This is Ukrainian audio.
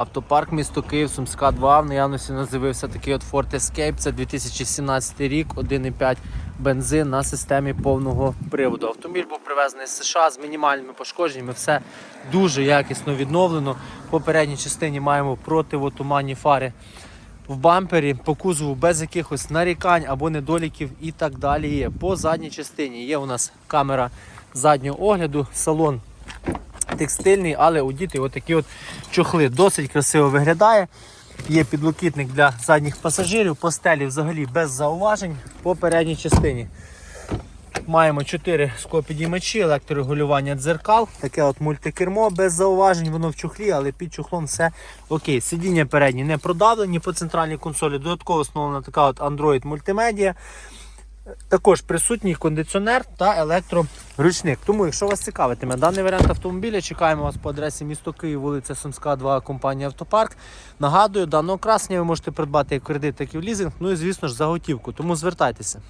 Автопарк місто Київ, Сумська 2. В наявності нас з'явився такий от Ford Escape. Це 2017 рік, 1,5 бензин на системі повного приводу. Автомобіль був привезений з США з мінімальними пошкодженнями. Все дуже якісно відновлено. В передній частині маємо противотуманні фари в бампері, по кузову без якихось нарікань або недоліків і так далі є. По задній частині є у нас камера заднього огляду, салон текстильний, але у діти отакі от чохли досить красиво виглядає. Є підлокітник для задніх пасажирів, по стелі взагалі без зауважень по передній частині. Маємо 4 склопідіймачі, електрорегулювання дзеркал, таке от мультикермо без зауважень, воно в чохлі, але під чохлом все окей. Сидіння передні не продавлені по центральній консолі. Додатково встановлена така от Android мультимедіа. Також присутній кондиціонер та електроручник. Тому, якщо вас цікавитиме даний варіант автомобіля, чекаємо вас по адресі місто Київ, вулиця Сумська, 2, компанія Автопарк. Нагадую, даного красення ви можете придбати як кредит, так і в лізинг. Ну і звісно ж за готівку. Тому звертайтеся.